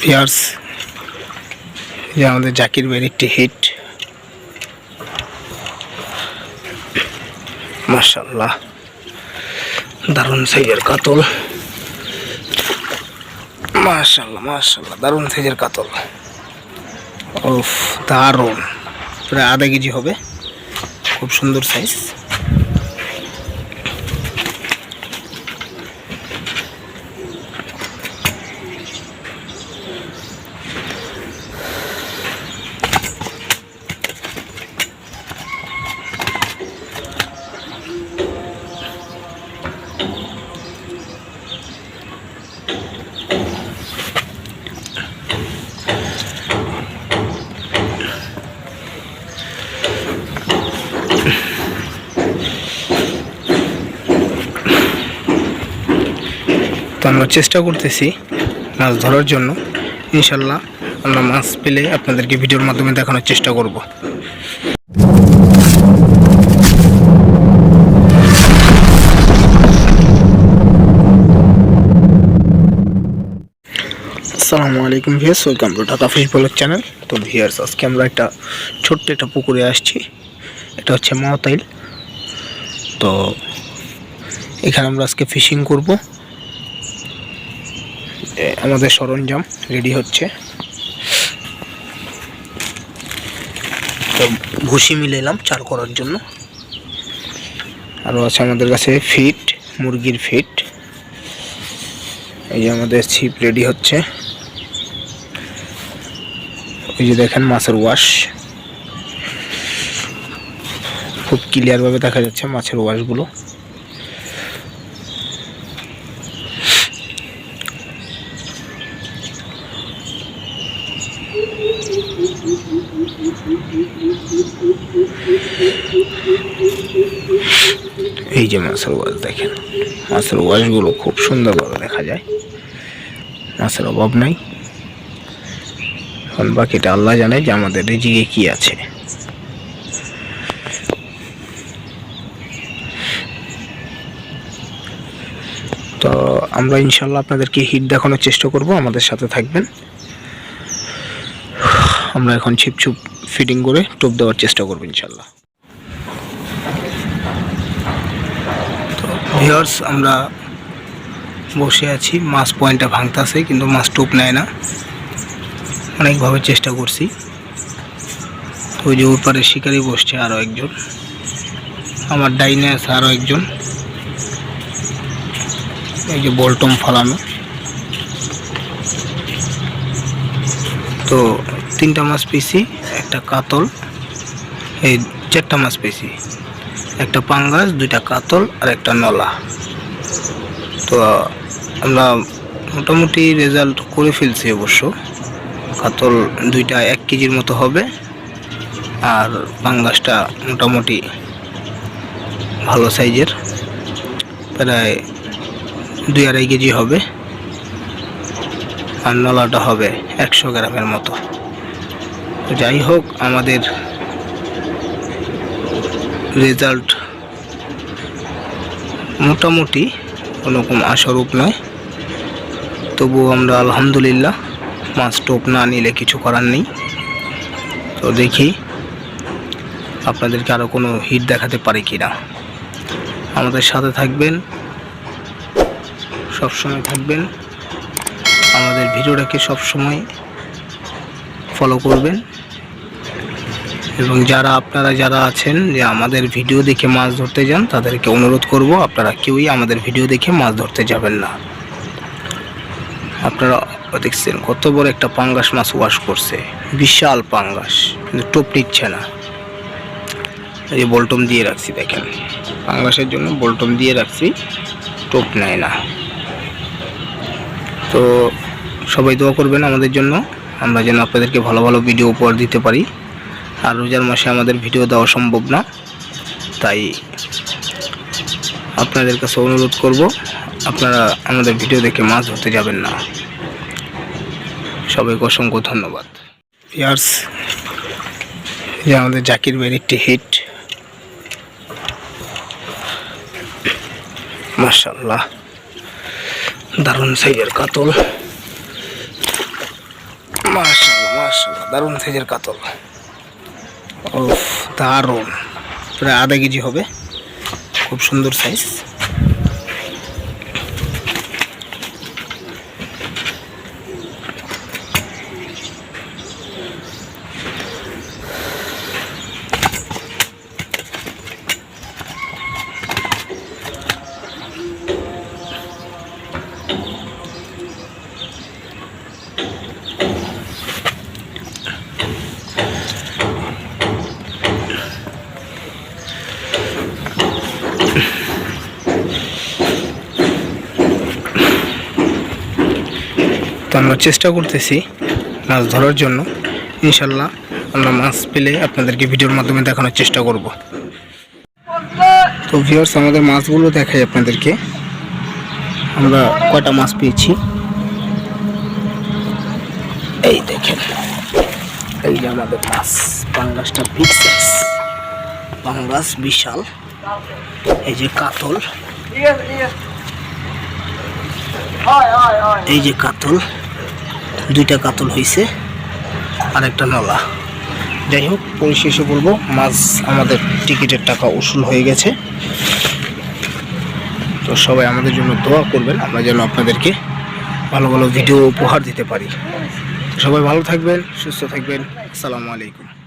Pears যে আমাদের জাকির ভাইয়ের একটি হিট মার্শাল্লাহ দারুণ সাইজের কাতল। মার্শাল্লাহ মার্শাল্লাহ দারুণ সাইজের কাতল। ওফ দারুণ। প্রায় আধা কেজি হবে। খুব সুন্দর সাইজ তো আমরা চেষ্টা করতেছি মাছ ধরার জন্য। ইনশাল্লাহ আমরা মাছ পেলে আপনাদেরকে ভিডিওর মাধ্যমে দেখানোর চেষ্টা করব। আসসালামু আলাইকুম viewers welcome to Dhaka fish blog channel. তো ভিয়ার্স আজকে আমরা একটা ছোট্ট একটা পুকুরে আসছি। এটা হচ্ছে মাওতাইল। তো এখানে আমরা আজকে ফিশিং করব। আমাদের সরঞ্জাম রেডি হচ্ছে। তো ভুসি মিলে এলাম চার করার জন্য। আরও আছে আমাদের কাছে ফিট, মুরগির ফিট। এই যে আমাদের ছিপ রেডি হচ্ছে। ওই যে দেখেন মাছের ওয়াশ। খুব ক্লিয়ারভাবে দেখা যাচ্ছে মাছের ওয়াশগুলো। এই যে মাছের ওয়াশ দেখেন। মাছের ওয়াশগুলো খুব সুন্দরভাবে দেখা যায়। মাছের অভাব নাই। এখন বাকিটা আল্লাহ জানে যে আমাদের রিজিকে কি আছে। তো আমরা ইনশাল্লাহ আপনাদেরকে হিট দেখানোর চেষ্টা করব। আমাদের সাথে থাকবেন। আমরা এখন ছিপ ছুপ ফিটিং করে টোপ দেওয়ার চেষ্টা করব ইনশাল্লাহ। তো ভিওর্স আমরা বসে আছি, মাছ পয়েন্টটা ভাঙতাছে, কিন্তু মাছ টোপ নেয় না। অনেকভাবে চেষ্টা করছি। ওই যে ওর পারে শিকারি বসছে আরও একজন। আমার ডাইনে আছে আরও একজন। এই যে বলটম ফালানো। তো তিনটা মাছ পেয়েছি, একটা কাতল, এই চারটা মাছ পেয়েছি। একটা পাঙ্গাস, দুইটা কাতল আর একটা নলা। তো, আমরা মোটামুটি রেজাল্ট করে ফেলছি অবশ্য। কাতল দুইটা এক কেজির মতো হবে আর পাঙ্গাসটা মোটামুটি ভালো সাইজের, প্রায় দুই আড়াই কেজি হবে। আর নলাটা হবে একশো গ্রামের মতো। তো যাই হোক, আমাদের রেজাল্ট মোটামুটি কোনোরকম আশারূপ নয়। তবুও আমরা আলহামদুলিল্লাহ মাছ টোপ না নিলে কিছু করার নেই। তো দেখি আপনাদেরকে আরও কোনো হিট দেখাতে পারি কি না আমাদের সাথে থাকবেন, সবসময় থাকবেন। আমাদের ভিডিওটাকে সবসময় ফলো করবেন। এবং যারা আপনারা যারা আছেন যে আমাদের ভিডিও দেখে মাছ ধরতে যান, তাদেরকে অনুরোধ করব, আপনারা কেউই আমাদের ভিডিও দেখে মাছ ধরতে যাবেন না। আপনারা দেখছেন কত বড় একটা পাঙ্গাস মাছ ওয়াশ করছে। বিশাল পাঙ্গাস, কিন্তু টোপ নিচ্ছে না। এই বল্টম দিয়ে রাখছি, দেখেন। পাঙ্গাসের জন্য বল্টম দিয়ে রাখছি, টোপ নেয় না। তো সবাই দোয়া করবেন আমাদের জন্য। আমরা যেন আপনাদেরকে ভালো ভালো ভিডিও উপহার দিতে পারি। আর রোজার মাসে আমাদের ভিডিও দেওয়া সম্ভব না। তাই আপনাদের কাছে অনুরোধ করব, আপনারা আমাদের ভিডিও দেখে মাছ ধরতে যাবেন না। সবাইকে অসংখ্য ধন্যবাদ। ইয়ার্স যে আমাদের জাকির ভাইয়ের একটি হিট মার্শাল্লাহ দারুণ সাইজের কাতল। মাশাল্লাহ মাশাল্লাহ দারুণ সাইজের কাতল। ওফ দারুণ। প্রায় আধা কেজি হবে। খুব সুন্দর সাইজ তো আমরা চেষ্টা করতেছি মাছ ধরার জন্য। ইনশাল্লাহ আমরা মাছ পেলে আপনাদেরকে ভিডিওর মাধ্যমে দেখানোর চেষ্টা করব। তো ভিউয়ার্স আমাদের মাছগুলো দেখাই আপনাদেরকে। আমরা কয়টা মাছ পেয়েছি? এই দেখেন। এই যে আমাদের মাছ, পাঙ্গাসটা বিগ পাঙ্গাস বিশাল। এই যে কাতল। এই যে কাতল। দুইটা কাতল হয়েছে আর একটা নলা। যাই হোক পরিশেষে বলব, মাছ আমাদের টিকিটের টাকা উসুল হয়ে গেছে। তো সবাই আমাদের জন্য দোয়া করবেন, আমরা যেন আপনাদেরকে ভালো ভালো ভিডিও উপহার দিতে পারি। সবাই ভালো থাকবেন, সুস্থ থাকবেন। আসসালামু আলাইকুম।